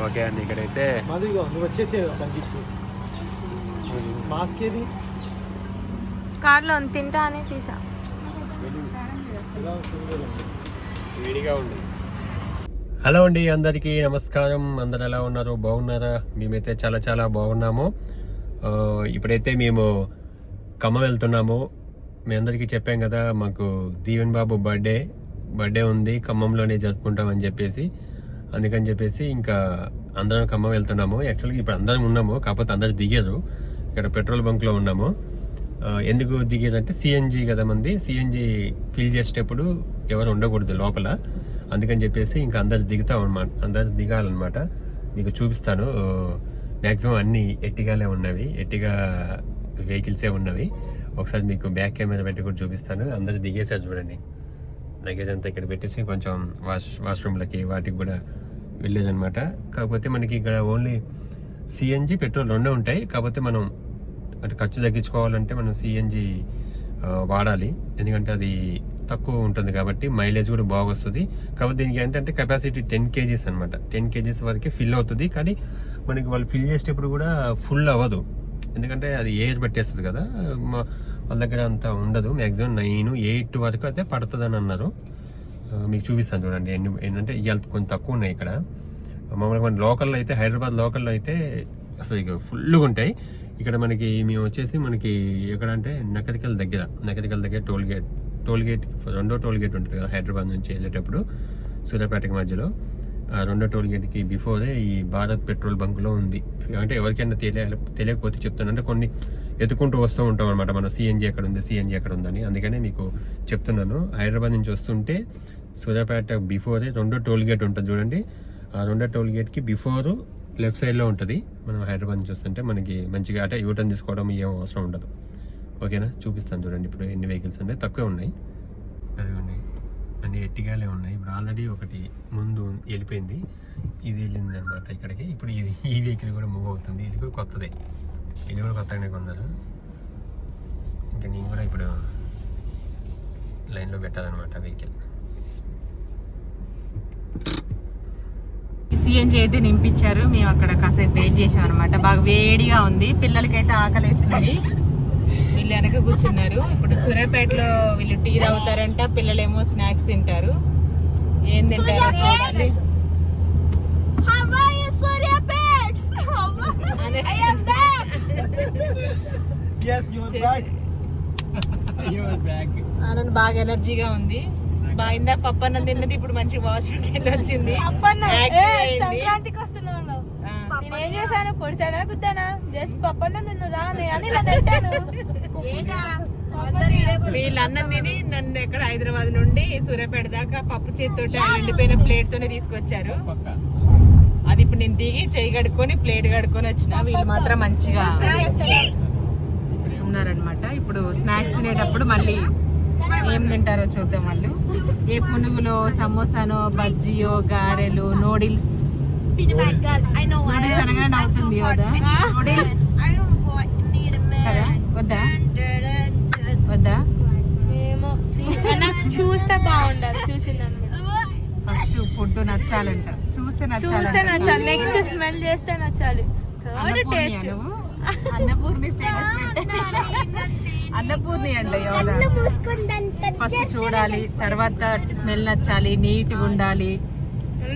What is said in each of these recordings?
Okay అండి ఇక్కడైతే. మధు ఇగో నువ్వు వచ్చేసే తగ్గించి మాస్క్ ఏది? కార్లో తింటా అని తీసా. విడిగా ఉంది హలో అండి అందరికీ నమస్కారం. అందరు ఎలా ఉన్నారు? బాగున్నారా? మేమైతే చాలా చాలా బాగున్నాము. ఆ, ఇప్పుడైతే మేము ఖమ్మం వెళ్తున్నాము. మీ అందరికీ చెప్పాం కదా మాకు దీవెన్ బాబు బర్త్డే బర్త్డే ఉంది ఖమ్మంలోనే జరుపుకుంటామని చెప్పేసి. అందుకని చెప్పేసి ఇంకా అందరం ఖమ్మం వెళ్తున్నాము. యాక్చువల్గా ఇప్పుడు అందరం ఉన్నాము కాకపోతే అందరు దిగారు. ఇక్కడ పెట్రోల్ బంక్లో ఉన్నాము. ఎందుకు దిగేదంటే సిఎన్జి కదా మంది. సిఎన్జి ఫిల్ చేసేటప్పుడు ఎవరు ఉండకూడదు లోపల. అందుకని చెప్పేసి ఇంకా అందరు దిగుతాం అనమాట అందరు దిగాలన్నమాట. మీకు చూపిస్తాను. మ్యాక్సిమం అన్ని ఎట్టిగాలే ఉన్నవి. ఎట్టిగా వెహికల్సే ఉన్నవి. ఒకసారి మీకు బ్యాక్ కెమెరా పెట్టి కూడా చూపిస్తాను. అందరు దిగేసారు చూడండి. లగేజ్ అంతా ఇక్కడ పెట్టేసి కొంచెం వాష్ వాష్రూమ్లకి వాటికి కూడా వెళ్ళేదన్నమాట. కాకపోతే మనకి ఇక్కడ ఓన్లీ సిఎన్జి పెట్రోల్ రెండే ఉంటాయి. కాకపోతే మనం అంటే ఖర్చు తగ్గించుకోవాలంటే మనం సిఎన్జి వాడాలి. ఎందుకంటే అది తక్కువ ఉంటుంది కాబట్టి మైలేజ్ కూడా బాగా వస్తుంది. కాకపోతే దీనికి ఏంటంటే కెపాసిటీ టెన్ కేజీస్ అనమాట టెన్ కేజీస్ వరకే ఫిల్ అవుతుంది. కానీ మనకి వాళ్ళు ఫిల్ చేసేటప్పుడు కూడా ఫుల్ అవ్వదు. ఎందుకంటే అది ఏజ్ పట్టేస్తుంది కదా. మా వాళ్ళ దగ్గర అంత ఉండదు. మ్యాక్సిమం నైన్ ఎయిట్ వరకు అయితే పడుతుంది అని అన్నారు మీకు చూపిస్తాను చూడండి. ఎన్ని ఏంటంటే ఇవాళ కొంచెం తక్కువ ఉన్నాయి ఇక్కడ. మామూలుగా మన లోకల్లో అయితే హైదరాబాద్ లోకల్లో అయితే అసలు ఇక ఫుల్గా ఉంటాయి. ఇక్కడ మనకి మేము వచ్చేసి మనకి ఎక్కడ అంటే నకరికల్ దగ్గర నకరికల్ దగ్గర టోల్ గేట్ టోల్ గేట్ రెండో టోల్ గేట్ ఉంటుంది కదా హైదరాబాద్ నుంచి వెళ్ళేటప్పుడు సూర్యాపేటకి మధ్యలో. ఆ రెండో టోల్ గేట్కి బిఫోరే ఈ భారత్ పెట్రోల్ బంక్లో ఉంది. అంటే ఎవరికైనా తెలియ తెలియకపోతే చెప్తాను. అంటే కొన్ని ఎత్తుకుంటూ వస్తూ ఉంటాం అనమాట మన సిఎన్జి ఎక్కడ ఉంది సిఎన్జి ఎక్కడ ఉందని అందుకనే మీకు చెప్తున్నాను. హైదరాబాద్ నుంచి వస్తుంటే సూర్యాపేట బిఫోరే రెండో టోల్ గేట్ ఉంటుంది చూడండి. ఆ రెండో టోల్ గేట్కి బిఫోర్ లెఫ్ట్ సైడ్లో ఉంటుంది. మనం హైదరాబాద్ నుంచి వస్తుంటే మనకి మంచిగా అంటే యూటర్న్ తీసుకోవడం ఏం అవసరం ఉండదు. ఓకేనా? చూపిస్తాను చూడండి. ఇప్పుడు ఎన్ని వెహికల్స్ ఉన్నాయి తక్కువే ఉన్నాయి. అదిగోండి. అన్ని ఎట్టిగాలే ఉన్నాయి. ఇప్పుడు ఆల్రెడీ ఒకటి ముందు వెళ్ళిపోయింది. ఇది వెళ్ళింది అనమాట ఇక్కడికి. ఇప్పుడు ఇది ఈ వెహికల్ కూడా మూవ్ అవుతుంది. ఇది కూడా కొత్తదే. ఇది కూడా కొత్తగానే కొన్నారు ఇంకా నేను కూడా ఇప్పుడు లైన్లో పెట్టాలన్నమాట వెహికల్. సిఎన్జి అయితే నింపించారు. మేము అక్కడ కాసేపు వెయిట్ చేసాం అనమాట బాగా వేడిగా ఉంది. పిల్లలకైతే ఆకలేస్తుంది. వీళ్ళు వెనక కూర్చున్నారు. ఇప్పుడు సూర్యాపేటలో వీళ్ళు టీ తాగుతారంట. పిల్లలేమో స్నాక్స్ తింటారు. ఏం తింటారో చూడాలి ఆనంద్ బాగా ఎనర్జీగా ఉంది. బాగా ఇందాక పప్పన్నం తిన్నది ఇప్పుడు మంచి వాష్రూమ్కి వెళ్ళి వచ్చింది. సంక్రాంతికి వస్తున్నాను. ఆ. నేనేం చేశాను? పొడిచానా గుద్దానా? జస్ట్ పప్పన్న తిన్నురా అని ఇలా అన్నం తిని నన్ను ఎక్కడ హైదరాబాద్ నుండి సూర్యాపేట దాకా పప్పు చేతితోటి ఆ ఎండిపోయిన ప్లేట్ తోనే తీసుకొచ్చారు అది ఇప్పుడు నేను దిగి చేయి కడుక్కొని ప్లేట్ కడుక్కొని వచ్చిన వీళ్ళు మాత్రం మంచిగా ఉన్నారనమాట ఇప్పుడు స్నాక్స్ తినేటప్పుడు మళ్ళీ ఏం తింటారో చూద్దాం వాళ్ళు. ఏ పునుగులో సమోసానో బజ్జియో గారెలు నూడిల్స్. నూడిల్స్ అనగానే నవ్వుతుంది కదా. నూడిల్స్ కదా వద్దా వద్దా ఏమో నాకు చూస్తే బాగుండాలి చూసిందని ఫస్ట్ ఫుడ్ నచ్చాలంట చూస్తే నచ్చాలి. నెక్స్ట్ స్మెల్ చేస్తే నచ్చాలి. Third Annapoorani taste? Annapoorani status Annapoorani అంట ఫస్ట్ చూడాలి తర్వాత స్మెల్ నచ్చాలి నీట్గా ఉండాలి.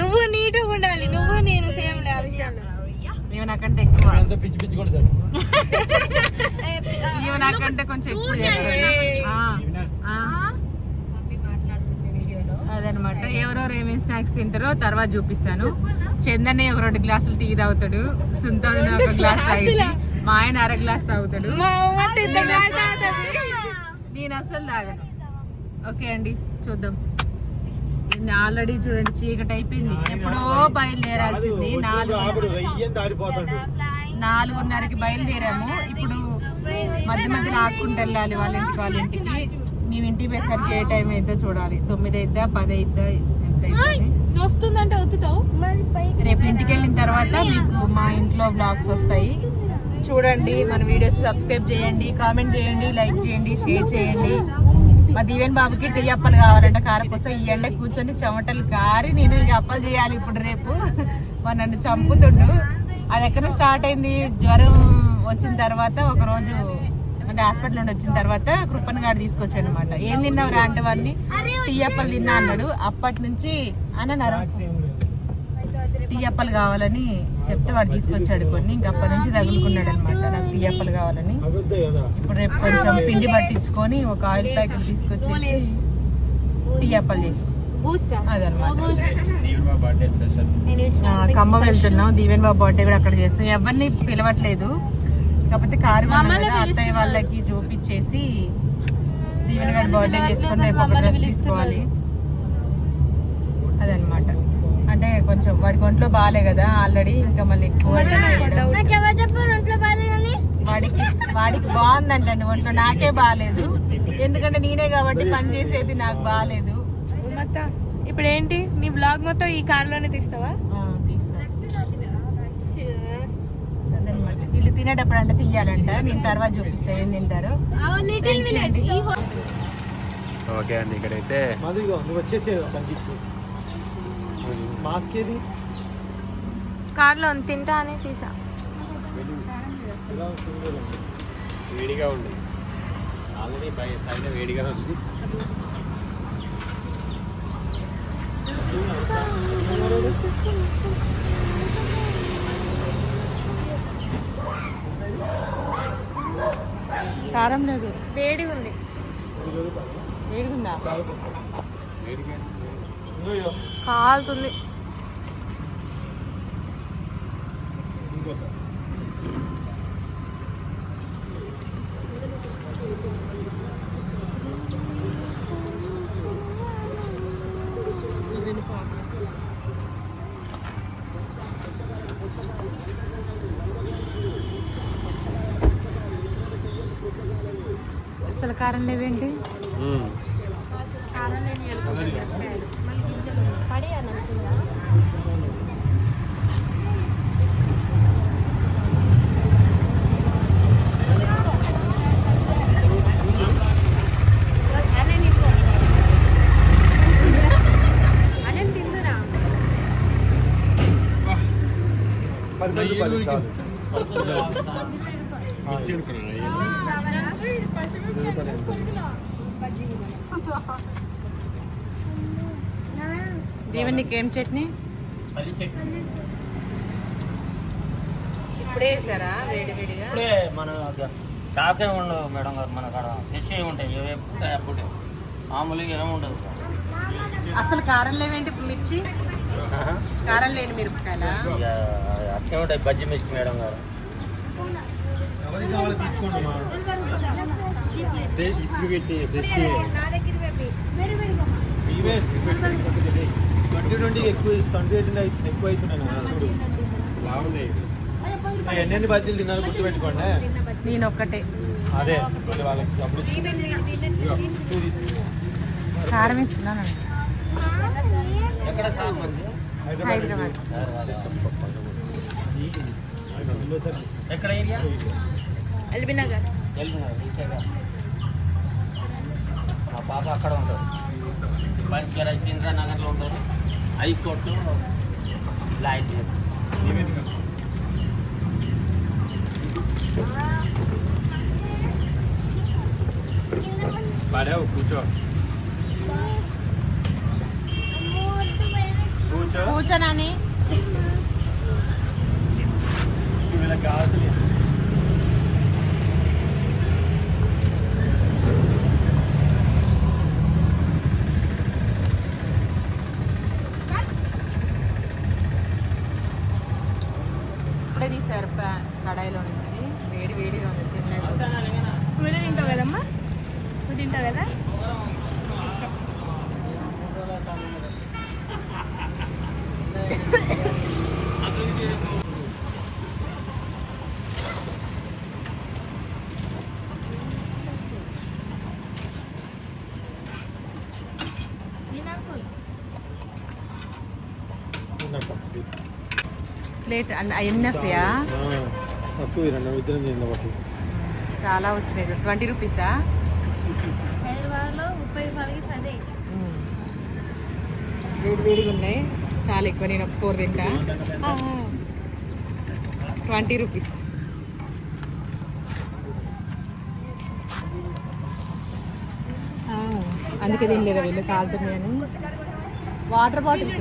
నువ్వు నీట్గా ఉండాలి. నువ్వు నేను సేమ్ లే ఆ విషయాలు. ఇవి నాకంటే ఎక్కువ. పిచ్చి పిచ్చి కొడతాడు ఇవి నాకంటే కొంచెం ఎక్కువ చేస్తాడు. అదనమాట. ఎవరెవరు ఏమేమి స్నాక్స్ తింటారో తర్వాత చూపిస్తాను. చందనే ఒక రెండు గ్లాసులు టీ తాగుతాడు. సుంతాదని ఒక గ్లాస్ తాగింది మా ఆయన అర గ్లాస్ తాగుతాడు. నేను అస్సలు తాగను. ఓకే అండి చూద్దాం. ఆల్రెడీ చూడండి చీకటి అయిపోయింది. ఎప్పుడో బయలుదేరాల్సింది. నాలుగు నాలుగున్నరకి బయలుదేరాము. ఇప్పుడు మధ్య మధ్యలో ఆకుంటూ వెళ్ళాలి వాళ్ళ ఇంటికి వాళ్ళ ఇంటికి. మేము ఇంటికి పోయేసరికి ఏ టైం అయితే చూడాలి. తొమ్మిది అయిద్దా పది అయిద్దా ఎంత అవుతుంది వస్తుందంటే వత్తుతావు రేపు ఇంటికి వెళ్ళిన తర్వాత మీకు మా ఇంట్లో బ్లాగ్స్ వస్తాయి. చూడండి మన వీడియోస్ సబ్స్క్రైబ్ చేయండి కామెంట్ చేయండి లైక్ చేయండి షేర్ చేయండి. మా దీవెన్ బాబుకి టీ అప్పలు కావాలంట కారపూస ఈ ఎండ కూర్చొని చెమటలు కారి నేను ఇక అప్పలు చేయాలి ఇప్పుడు రేపు. మా నన్ను చంపుతుండు. అది ఎక్కడ స్టార్ట్ అయింది. జ్వరం వచ్చిన తర్వాత ఒక రోజు అంటే హాస్పిటల్ నుండి వచ్చిన తర్వాత కృపన్ గారు తీసుకొచ్చాడు అనమాట ఏం తిన్నావు రా అంటే వాడిని టీ అప్పలు తిన్నా అన్నాడు. అప్పటి నుంచి అన్నారు టీ అప్పలు కావాలని చెప్తే వాడు తీసుకొచ్చాడు కొన్ని. ఇంకా అప్పటి నుంచి తగులుకున్నాడు అనమాట నాకు టీ అప్పలు కావాలని. ఇప్పుడు రేపు కొంచెం పిండి పట్టించుకొని ఒక ఆయిల్ ప్యాకెట్ తీసుకొచ్చేసి టీ అప్పలు చేసి ఖమ్మం వెళ్తున్నాం. దీవెన్ బాబు బర్త్డే కూడా అక్కడ చేస్తాం. ఎవరిని పిలవట్లేదు. కాకపోతే కారు అత్తయ్య వాళ్ళకి చూపించేసి దీవెన్ గారి బర్త్డే చేసుకొని రేపు ఒక డ్రెస్ తీసుకోవాలి. అదనమాట. అంటే కొంచెం వాడికి ఒంట్లో బాగాలే కదా ఆల్రెడీ ఇంకా మళ్ళీ ఎక్కువ వాడికి వాడికి బాగుందంటండి ఒంట్లో నాకే బాగాలేదు ఎందుకంటే నేనే కాబట్టి పని చేసేది నాకు బాగాలేదు మత్త ఇప్పుడు ఏంటి నీ బ్లాగ్ మొత్తం ఈ కార్లోనే తీస్తావా ఆ, తీస్తా అదనమాట వీళ్ళు తినేటప్పుడు అంటే తీయాలంట నేను తర్వాత చూపిస్తా. ఏం తింటారు? ఓకే అండి ఇక్కడైతే మదిగో నువ్వు వచ్చేసే తగ్గించి మాస్క్ ఏది? కార్లో తింటా అని తీసా. వేడిగా ఉంది. ఆల్రెడీ సైడ్ వేడిగా ఉంది. కారం లేదు. వేడిగా ఉంది. వేడిగుందా వేడిగా ఇదిగో, కాలుతుంది. ఇంకోటి. అసలు కారం లేవేంటి మ్మ్. పది రూపాయలు కాదు. మిర్చి అనుకున్నాను దీవెన్ నీకేం చట్నీ? ఇప్పుడే వేసారా? వేడి వేడిగా? ఇప్పుడే మన షాకే ఉండవు మేడం గారు మన కాడ. ఫ్రెష్ అయి ఉంటాయి. అప్పుడే మామూలుగా ఏమి ఉండదు. అసలు కారం లేవేంటి మిర్చి? కారం లేని మిరపకాయలా? అట్టే ఉంటాయి బజ్జి మిర్చి మేడం గారు. తీసుకోండి మా ఇప్పుడు పెట్టి ఫ్రెష్ ఇవే ట్వంటీ ట్వంటీకి ఎక్కువ ట్వంటీ ఎయిట్ ఎక్కువ అవుతున్నాయి కదా, చూడు ఎన్నెన్ని బజ్జీలు తిన్నారు గుర్తుపెట్టుకోండి. నేను ఒక్కటే. అదే వాళ్ళకి అప్పుడు. కారం వేసుకున్నాను. ఎక్కడ హైదరాబాద్. ఎక్కడ ఏరియా? ఎల్బీ నగర్. మా పాప అక్కడ ఉంటుంది. బంజర ఇంద్రానగర్లో ఉంటారు. హైకోర్టు లాయర్ చేస్తారు. పడావు కూర్చో. కూర్చో. కూర్చోనని వీళ్ళకి కావాల్సిన ఇప్పుడే తీసారు ప- కడాయిలో నుంచి వేడి వేడిగా ఉంది తినలేదు నువ్వు తింటావు కదమ్మా నువ్వు తింటావు కదా ప్లేట్ ఎన్ని వస్తాయా చాలా. వచ్చినాయి ట్వంటీ రూపీసా? వేడి వేడిగా ఉన్నాయి. చాలా ఎక్కువ నేను ఒక ఫోర్ తింటా. Twenty rupees. అందుకే తినలేదా వీళ్ళు? కాలుతున్నాయని. వాటర్ బాటిల్స్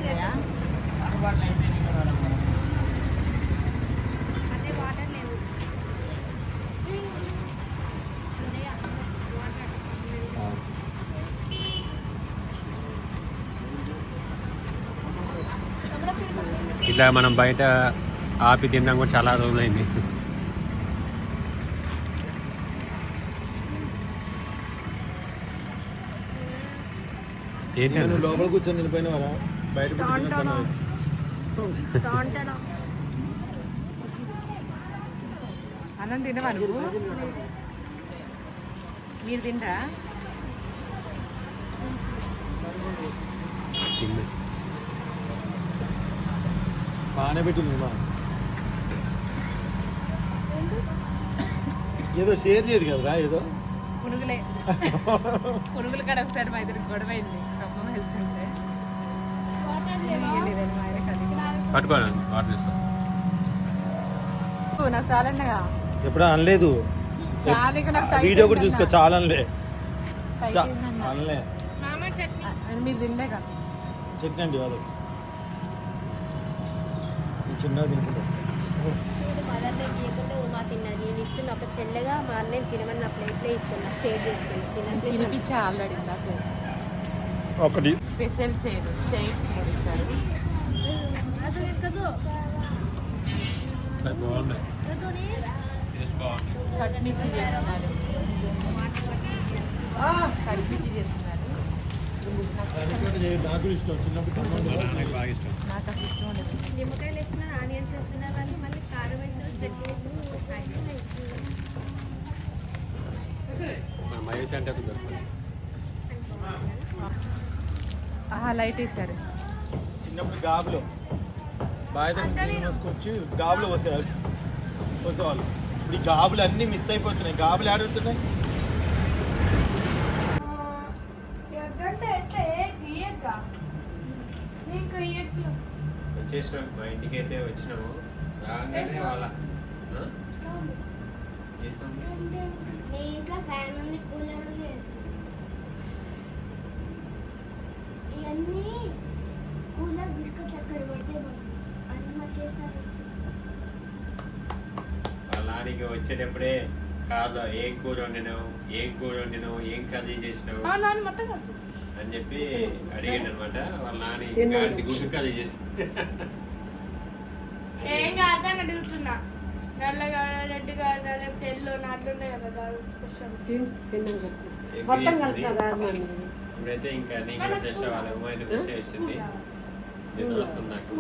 ఇట్లా మనం బయట ఆపి తినడం కూడా చాలా రోజులైంది. లోపల కూర్చొని బయట? అన్నం తినవా నువ్వు? మీరు తింటా. బాగానే పెట్టింది మా. ఏదో షేర్ చేయదు కదరా ఏదో? పునుగులే. పునుగులు కాడ ఒకసారి మా ఇద్దరికి గొడవ అయింది. ఖమ్మం వెళ్తుంటే. పట్టుకోండి వాటర్ నాకు చాలా అన్నగా ఎప్పుడు అనలేదు. వీడియో కూడా. చూసుకో చాలా అనలే. అనలే. మీరు తినలేక చెక్కండి వాళ్ళు. చూడు మదర్ నేను ఉమా తిన్నది. నేను ఇస్తున్న ఒక చెల్లెగా మా అన్నయ్య తినమని నా ప్లేట్లో ఇస్తున్నా షేర్ చేస్తున్నా తినట్లేదు తినిపించా ఆల్రెడీ ఇందాక. ఒకటి. స్పెషల్ చేయదు చేయి ఇచ్చారు అది బాగున్నాయి. టేస్ట్ బాగుంది. కట్మిర్చి చేస్తున్నారు. కట్మిర్చి చేస్తున్నారు. నిమ్మకాయలు వేస్తున్నారు ఆనియన్స్ కానీ మళ్ళీ కారం చట్నీ లైట్ వేసారు చిన్నప్పుడు గాబులో పోసేవాళ్ళు. పోసేవాళ్ళు. ఇప్పుడు ఈ గాబులు అన్నీ మిస్ అయిపోతున్నాయి. గాబులు ఆడుతున్నాయి వచ్చేసినాం మా ఇంటికి అయితే వచ్చినాము. రాగానే వాళ్ళ వచ్చేటప్పుడే కార్లో ఏం కూర వండినావు ఏం కూర వండినావు ఏం కర్రీ చేసినావు? అని చెప్పి అడిగాడు అనమాట వాళ్ళ నాన్న గాడిది గుడ్డు చేస్తుంది ఏం కాదని అడుగుతున్నా. నల్లగా రెడ్ కాదా లేకపోతే ఎల్లో నాట్లున్నాయి కదా స్పెషల్ ఎగ్ చేసింది. ఇప్పుడైతే ఇంకా నేను అవ్వాలి. అమ్మ అయితే ఫ్రెష్ చేస్తుంది నిద్ర వస్తుంది నాకు.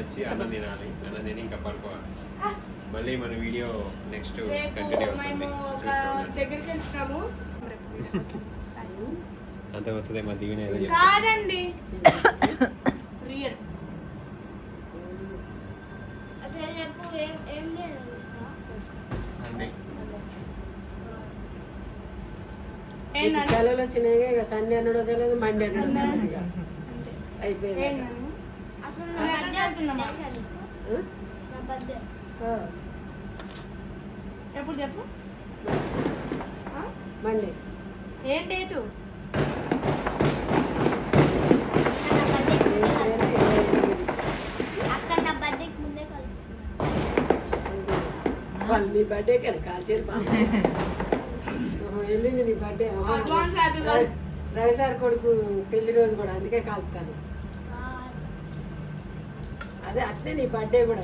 తెచ్చి అన్నం తినాలి. అన్నం తిని ఇంకా పడుకోవాలి. మళ్ళీ మన వీడియో నెక్స్ట్ కంటిన్యూ అవుతుంది. దగ్గరికి వెళ్తున్నాము. అంత వస్తుంది మా దిగిన ఏదో. కాదండి. రియల్ సెలవులు వచ్చినాయి ఇక సండే అన్నడో తెలియదు మండే అన్నడో తెలియదు. అయిపోయింది ఎప్పుడు చెప్పు? మండే. ఏం డేటు? వాళ్ళు నీ బర్త్డే కదా కాల్చేది పాప వెళ్ళింది నీ బర్త్డే. రవి సార్ కొడుకు పెళ్ళి రోజు కూడా అందుకే కాలుతాను అదే అట్లే నీ బర్త్డే కూడా.